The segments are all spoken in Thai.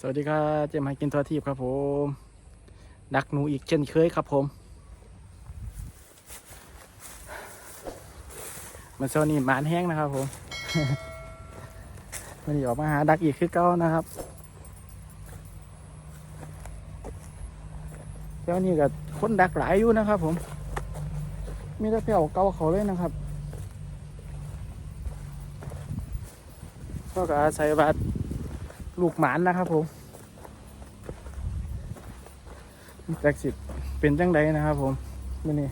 สวัสดีครับเจมส์ให้กินตัวทีบครับผม ดักหนูอีกเช่นเคยครับผมมันโซนี่หมานแห้งนะครับผมวันออกมาหาดักอีกคือเก้านะครับเจ้านี่กับคนดักหลายอยู่นะครับผมมีแต่เปี่ยวเก่าเขาเลยนะครับ ก็อาศัยว่า ลูกหมานนะครับผมจากสิเป็นจังใดนะครับผมมื่อนี้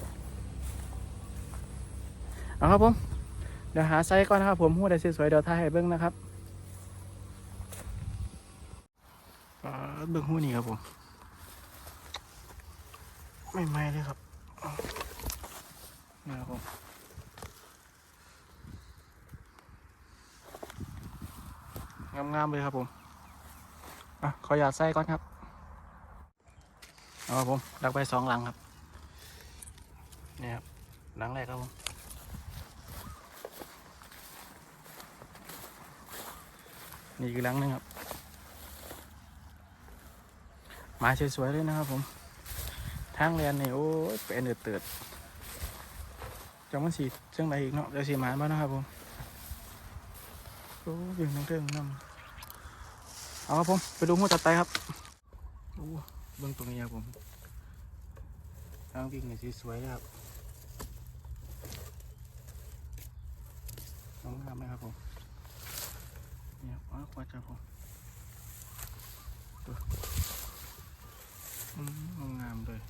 เอาครับผม เดี๋ยวหาไซส์ก่อนนะครับผมหูได้สวยๆเดี๋ยวถ่ายให้เบิ้งนะครับเบิ้งหู้นี่ครับผม ไม่ไม้เลยครับนี่ครับผมงามๆเลยครับผม อะขออยากไส้ก่อนครับเอาผมดักไปสองหลังครับนี่ครับหลังแรกครับผมนี่คือหลังนึงครับหมาสวยๆเลยนะครับผมทางเรียนนี่โอ้ยเป็นเดือดเตือดจังมันสีเชิงใดอีกเนาะเดี๋ยวสีหมาบ้างนะครับผมโอ้ยยังนั่งเทิงน้ำ เอาครับผมไปดูหัวตัดไตครับโอ้เบื้องตรงนี้ครับผมทางวิ่งนี่สีสวยเลยครับน้องงามไหมครับผมเนี่ครับอ้าววัดครับผมตัวอืมงามเลย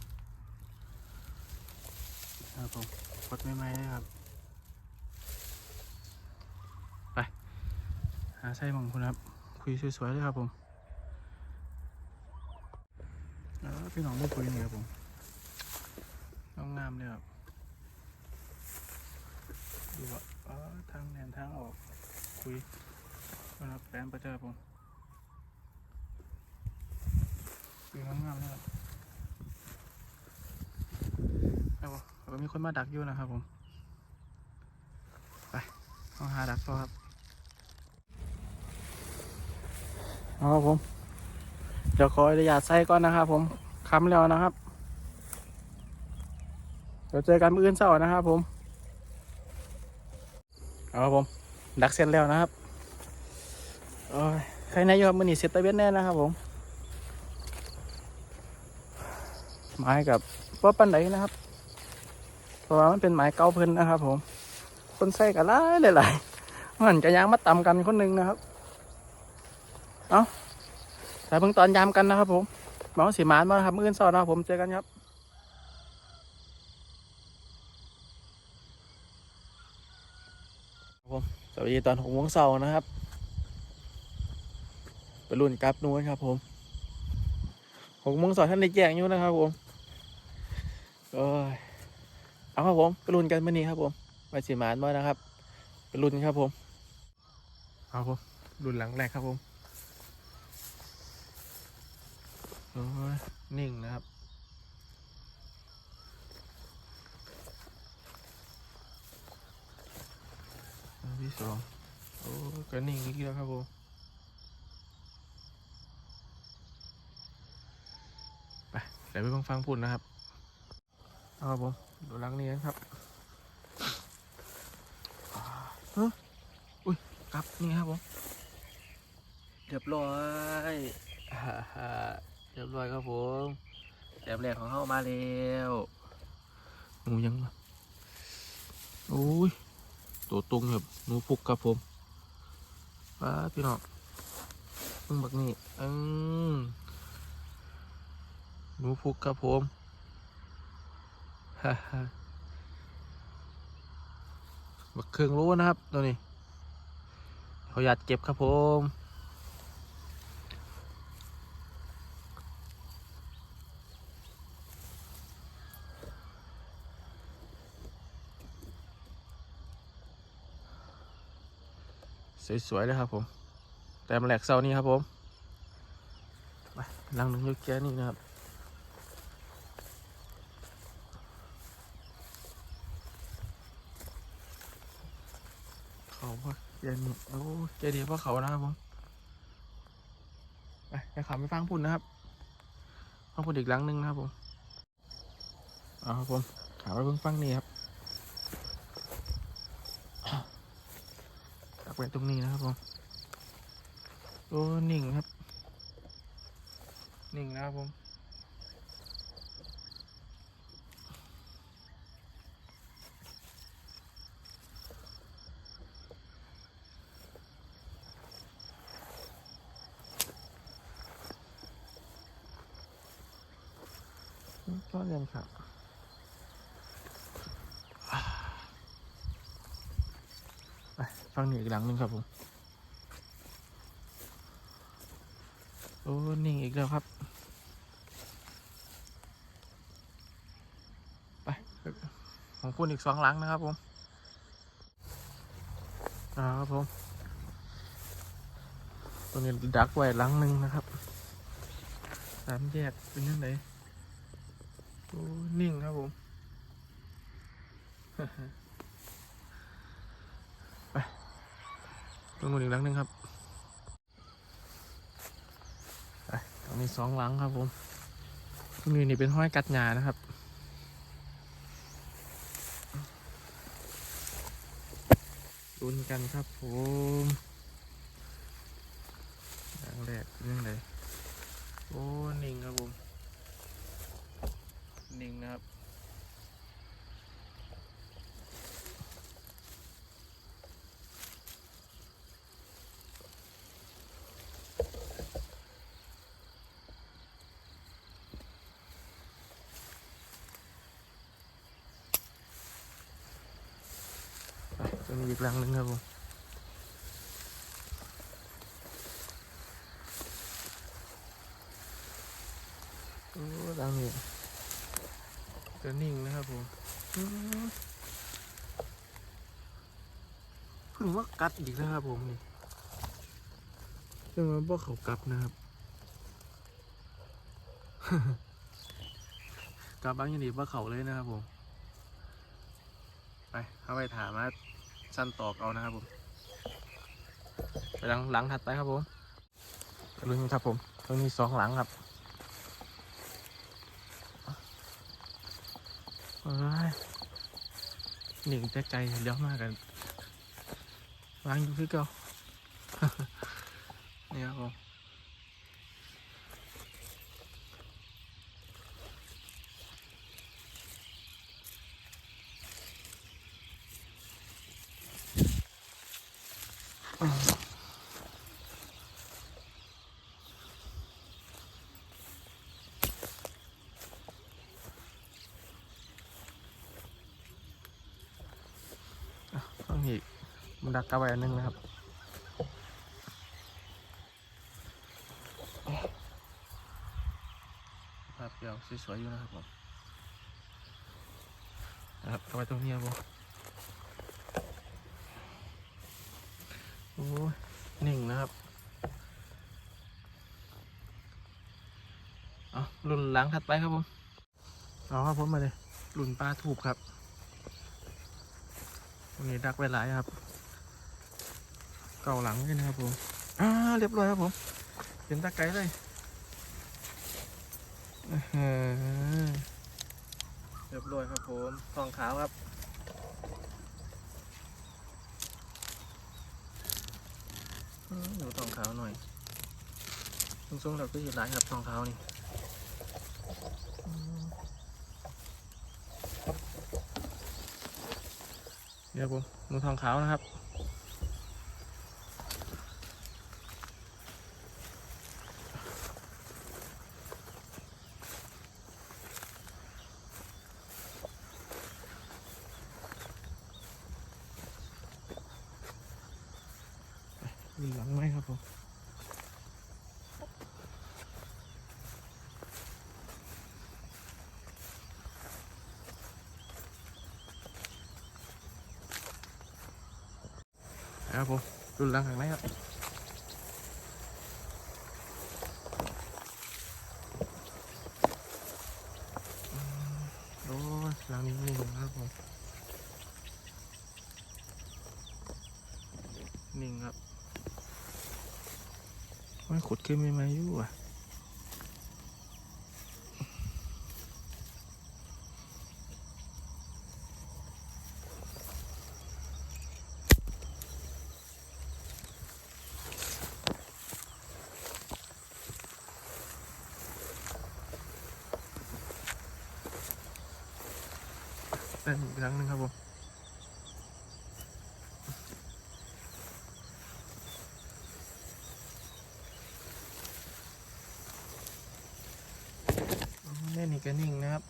ครับผมวัดไม่ไหมเลยครับไปหาไส้มังคุณครับ คุยสวยๆเลยครับผมพี่น้องไม่คุยนี่ครับผมงามๆเลยครับดูว่าทางแนนทางออกคุยนะครับแปมประเจอผมคุยงามๆเลยครับแล้วก็มีคนมาดักอยู่นะครับผม ไปต้องหาดักต่อครับ เอาครับผม เดี๋ยวขออนุญาตใส่ก่อนนะครับผมค้ำแล้วนะครับ เดี๋ยวเจอกันมื้ออื่นเช้านะครับผม เอาครับผม ดักเสร็จแล้วนะครับใครนายยอมมือหนีเสร็จตะเวนแน่นะครับผม ไม้กับว่าปันไดนนะครับ เพราะว่ามันเป็นไม้เก่าเพิ่นนะครับผม คนใส่กันหลายหลายมันจะยางมาต่ำกันคนหนึ่งนะครับ เอาแต่เพิ่งตอนยามกันนะครับผมหมอสีมานมาครับมื้ออื่นสอนนะครับผมเจอกันครับผมสวัสดีตอนหกโมงเช้านะครับไปรุ่นกลับนู้นครับ ผมหกโมงเช้าท่านได้แจ้งอยู่นะครับผมโอ้ยเอาครับผมไปรุ่นกันมื่อนี้ครับ ผมไปสีมานมานะครับไปรุ่นครับผมเอาผมรุ่นหลังแรกครับผม โอ้ย นิ่งนะครับ ที่สองโอ้ยก็นิ่งอีกแล้วครับผมไปเดี๋ยวไปฟังฟังพูดนะครับเอาครับผมดูลังนี้นครับเฮ้ยอุ้ยกลับนี่ครับผมเรียบร้อยฮ่าฮ่า เรียบร้อยครับผมแต้มแรกของเข้ามาแล้วหนูยังวะโอ้ยตัวตรงแบบหนูพุกครับผมป้าดพี่น้องมึงบักนี่อืมหนูพุกครับผมฮ่าฮ่าบักเครื่องรู้นะครับตัวนี้เขาอยากเก็บครับผม สวยๆเลยครับผม แต่มแหลกเสานี้ครับผมไปลังหนึ่งยกแก้นี่นะครับเขาว่าแกนี่โอ้แกดีเพราะเขานะครับผมไปไปขับไปฟังพุ่นนะครับฟังพุ่นอีกลังหนึ่งนะครับผมเอาครับผมขาไปเพิ่งฟังนี่ครับตัก ไว้ตรงนี้นะครับผมโอ้หนิ่งครับหนิ่งนะครับผมก็เรียนครับไป ฟังหนึ่อีกหลังหนึ่งครับผม โอ้ นิ่งอีกแล้วครับ ไปของคุณอีกสองหลังนะครับผมอ่าครับผมตัวนี้ดักไว้หลังหนึ่งนะครับ สามแยกเป็นยังไงโอ้ นิ่งครับผม ไปตร งนู้นอีกหลังหนึ่งครับตรงนี้สองหลังครับผมตรงนี้นี่เป็นห้อยกัดหญ้านะครับรุนกันครับผมหลังแรกเป็นยังไงโอ้หนิ่งครับผมหนิ่งนะครับ มีอีกรังหนึ่งครับผมโอ้รังนี้จะนิ่งนะครับผมอืมเพิ่งว่ากัดอีกนะครับผมนี่เพิ่งว่าบ่เขากลับนะครับกลับบางยันดีว่เขาเลยนะครับผม ไปเข้าไปถามว่า สั้นตอกเอานะครับผม ไปหลังหลังถัดไปครับผมลุงครับผมตรงนี้สองหลังครับหนึ่งแต่ไกลเลี้ยวมากกันวางอยู่คือเก่านี่ครับผมต้ อีกมันดักกระไว้อันหนึงนะครับ ภาพเดียวสวยๆอยู่นะครับผมนะครับเอาไว้ตรงนี้ครับผมโอ้ยนิ่งนะครับเอารุ่นหลังถัดไปครับผมเอาครับผมมาเลยรุ่นปลาถูกครับ นี้ดักไว้หลายครับ เก่าหลังกันนะครับผมอ่าเรียบร้อยครับผมเห็นตะไกรเลยเรียบร้อยครับผมทองขาวครับดูทองขาวหน่อยทรงๆเราก็อยู่ร้านครับทองขาวนี่ เดี๋ยวผมดูทองขาวนะครับ หลังไหมครับผม ครับผมรุนหลังขนางไหนครับโอ้ลังนี้หนึ่งครับผมหนึ่งครับไม่ขุดขึ้นไม่มาอยู่อะ นั่นอีกครั้งหนึ่งครับผมอ๋อแน่นี่ก็นิ่งนะครับ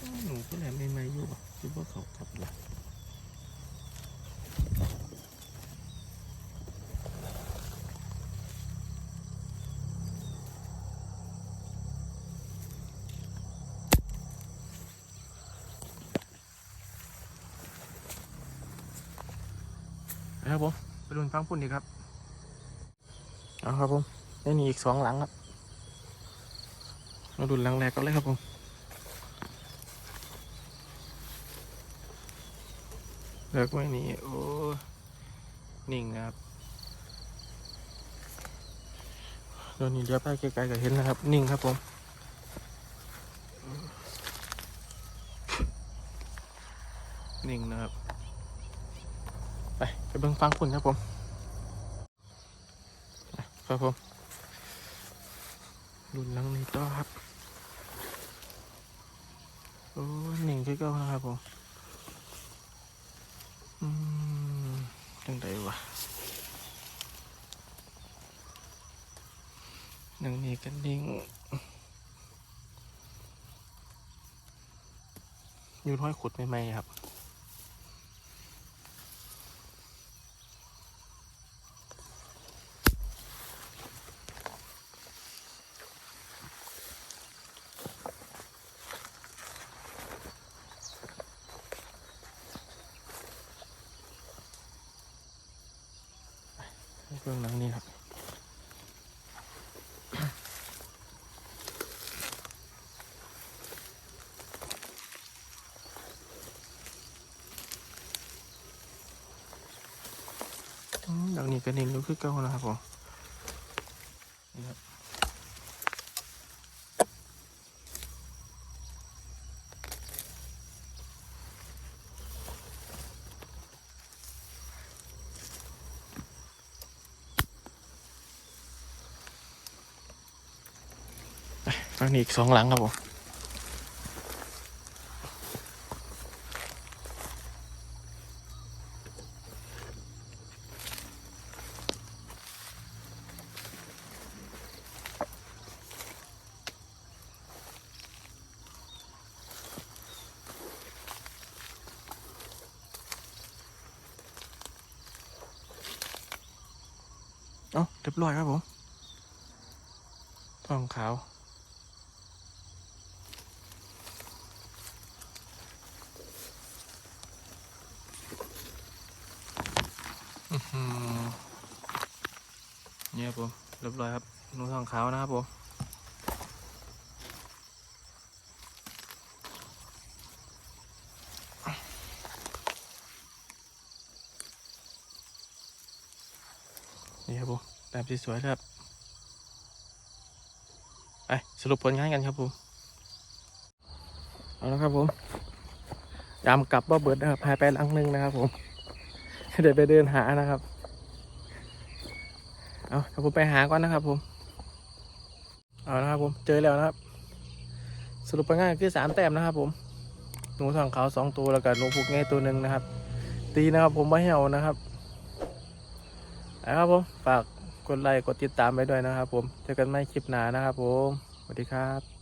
อ้าวหนูก็แหลมไม่มาอยู่บ่คิดว่าเขากลับละ นะครับผมไปดูฟังพุ่นดีครับเอาครับผมได้นี่อีกสองหลังครับมาดูหลังแรกก็เลยครับผมเลิกไว้นี่โอ้นิ่งนะครับตอนนี้เดี๋ยวไปไกลๆก็เห็นนะครับ นิ่งครับผมนิ่งนะครับ ไปไปเบิ่งฟังคุณครับผมครับผมรุ่นลังนี้ต่อครับโอ้หนิ่งคือเก่านะครับผมอืมจังไดวะนังนี้กันนิ่งอยู่ห้อยขุดใหม่ๆครับ เรื่องหนังนี้ครับหลังนี้ก็นิ่งอยู่คือเก่านะครับผม หลังนี้อีกสองหลังครับผมเอ้าเรียบร้อยครับผมทองขาว อื้อหือ เนี่ยครับผมเรียบร้อยครับนูทองขาวนะครับผมนี่ครับผมแบบสวยๆครับไปสรุปผลงานกันครับผมเอาละครับผมยามกลับบ่เบิดนะครับหายไปลังหนึงนะครับผม เดี๋ยวไปเดินหานะครับ เอาเดี๋ยวผมไปหาก่อนนะครับผม เอานะครับผมเจอแล้วนะครับ สรุปง่ายๆคือสามแต้มนะครับ ผม หนูทองขาวสองตัวแล้วก็หนูผูกง่ตัวหนึ่งนะครับ ตีนะครับ ผมไม่เหี่ยวนะครับนะครับผมฝากกดไลค์กดติดตามไปด้วยนะครับ ผมเจอกันใหม่คลิปหน้านะครับ ผมสวัสดีครับ